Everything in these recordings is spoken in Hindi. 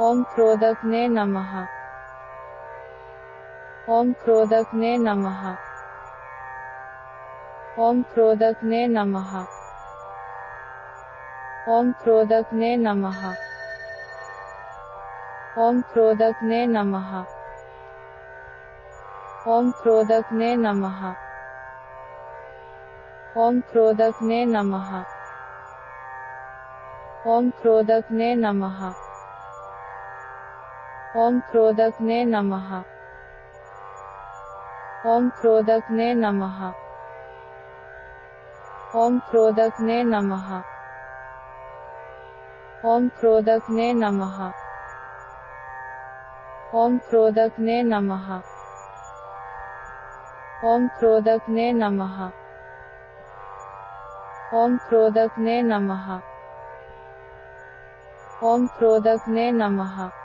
ओम क्रोधकने नमः। ओम क्रोधकने नमः। ओम क्रोधकने नमः। ओम क्रोधकने नमः। ओम क्रोधकने नमः। ओम क्रोधकने नमः। ओम क्रोधकने नमः। ओम क्रोधकने नमः। ओम क्रोधकने नमः। ओम क्रोधकने नमः। ओम क्रोधकने नमः। ओम क्रोधकने नमः। ओम क्रोधकने नमः। ओम क्रोधकने नमः। ओम क्रोधकने नमः। ओम क्रोधकने नमः।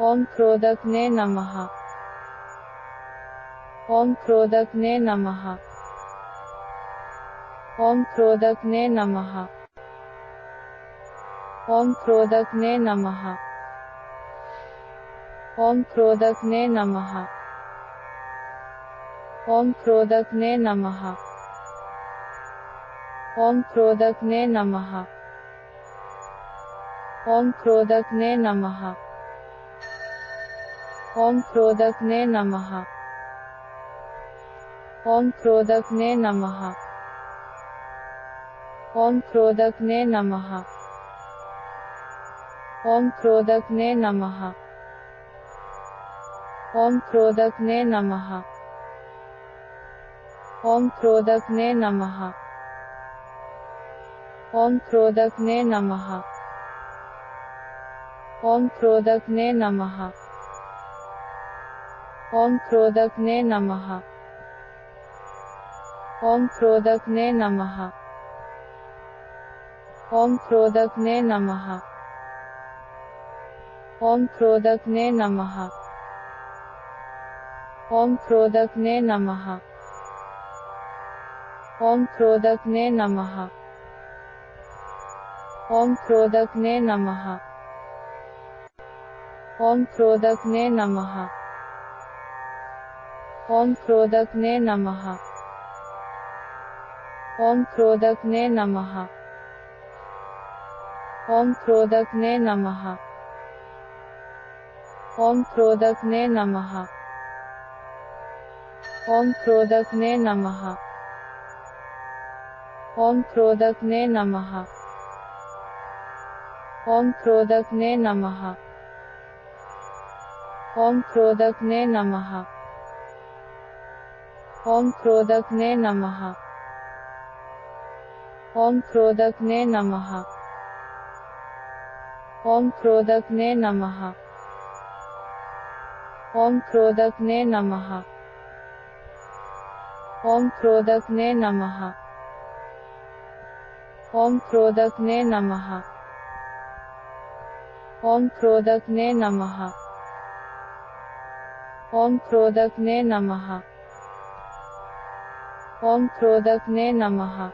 ओम क्रोधकने नमः। ओम क्रोधकने नमः। ओम क्रोधकने नमः। ओम क्रोधकने नमः। ओम क्रोधकने नमः। ओम क्रोधकने नमः। ओम क्रोधकने नमः। ओम क्रोधकने नमः। ओम क्रोधकने नमः। ओम क्रोधकने नमः। ओम क्रोधकने नमः। ओम क्रोधकने नमः। ओम क्रोधकने नमः। ओम क्रोधकने नमः। ओम क्रोधकने नमः। ओम क्रोधकने नमः। ओम क्रोधकने नमः। ओम क्रोधकने नमः। ओम क्रोधकने नमः। ओम क्रोधकने नमः। ओम क्रोधकने नमः। ओम क्रोधकने नमः। ओम क्रोधकने नमः। ओम क्रोधकने नमः। ओम क्रोधकने नमः। ओम क्रोधकने नमः। ओम क्रोधकने नमः। ओम क्रोधकने नमः। ओम क्रोधकने नमः। ओम क्रोधकने नमः। ओम क्रोधकने नमः। ओम क्रोधकने नमः। ओम क्रोधकने नमः। ओम क्रोधकने नमः। ओम क्रोधकने नमः। ओम क्रोधकने नमः। ओम क्रोधकने नमः। ओम क्रोधकने नमः। ओम क्रोधकने नमः। ओम क्रोधकने नमः। ओम क्रोधकने नमः।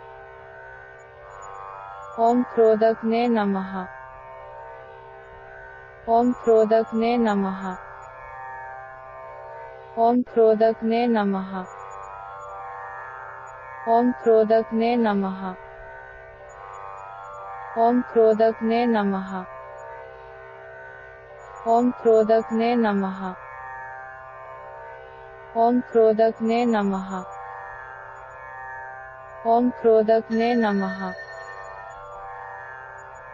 ओम क्रोधकने नमः। ओम क्रोधकने नमः। ओम क्रोधकने नमः। ओम क्रोधकने नमः। ओम क्रोधकने नमः। ओम क्रोधकने नमः। ओम क्रोधकने नमः। ओम क्रोधकने नमः।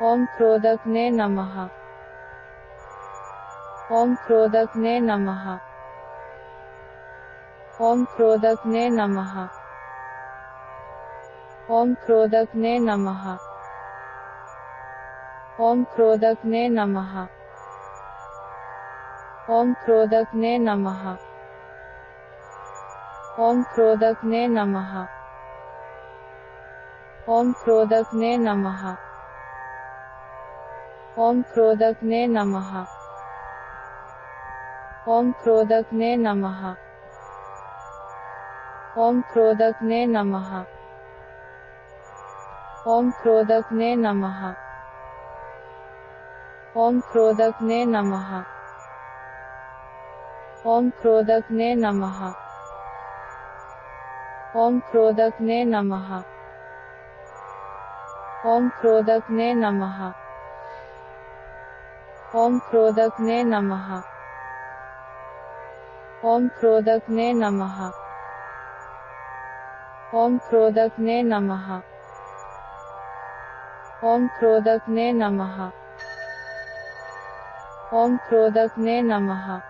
ओम क्रोधकने नमः। ओम क्रोधकने नमः। ओम क्रोधकने नमः। ओम क्रोधकने नमः। ओम क्रोधकने नमः। ओम क्रोधकने नमः। ओम क्रोधकने नमः। ओम क्रोधकने नमः। ओम क्रोधकने नमः। ओम क्रोधकने नमः। ओम क्रोधकने नमः। ओम क्रोधकने नमः। ओम क्रोधकने नमः। ओम क्रोधकने नमः। ओम क्रोधकने नमः। ओम क्रोधकने नमः। ओम क्रोधकने नमः। ओम क्रोधकने नमः। ओम क्रोधकने नमः। ओम क्रोधकने नमः। ओम क्रोधकने नमः।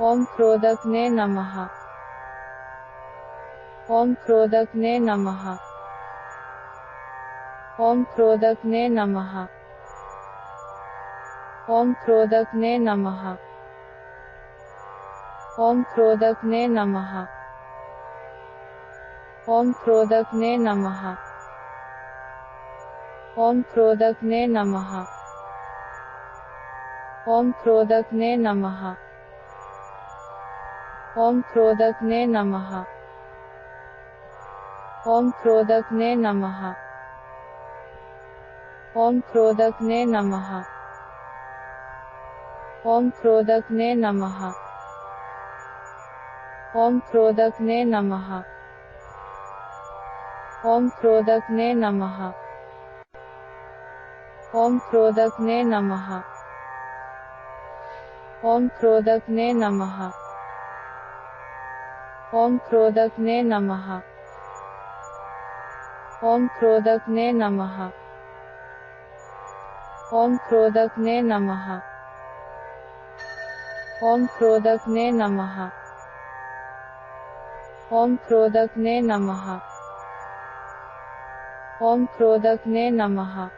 ओम क्रोधकने नमः। ओम क्रोधकने नमः। ओम क्रोधकने नमः। ओम क्रोधकने नमः। ओम क्रोधकने नमः। ओम क्रोधकने नमः। ओम क्रोधकने नमः। ओम क्रोधकने नमः। ओम क्रोधकने नमः। ओम क्रोधकने नमः। ओम क्रोधकने नमः। ओम क्रोधकने नमः। ओम क्रोधकने नमः। ओम क्रोधकने नमः। ओम क्रोधकने नमः। ओम क्रोधकने नमः। ओम क्रोधकने नमः। ओम क्रोधकने नमः। ओम क्रोधक ने नम। ओम क्रोधक ने नम। ओम क्रोधक ने नम। ओम क्रोधक ने नमः।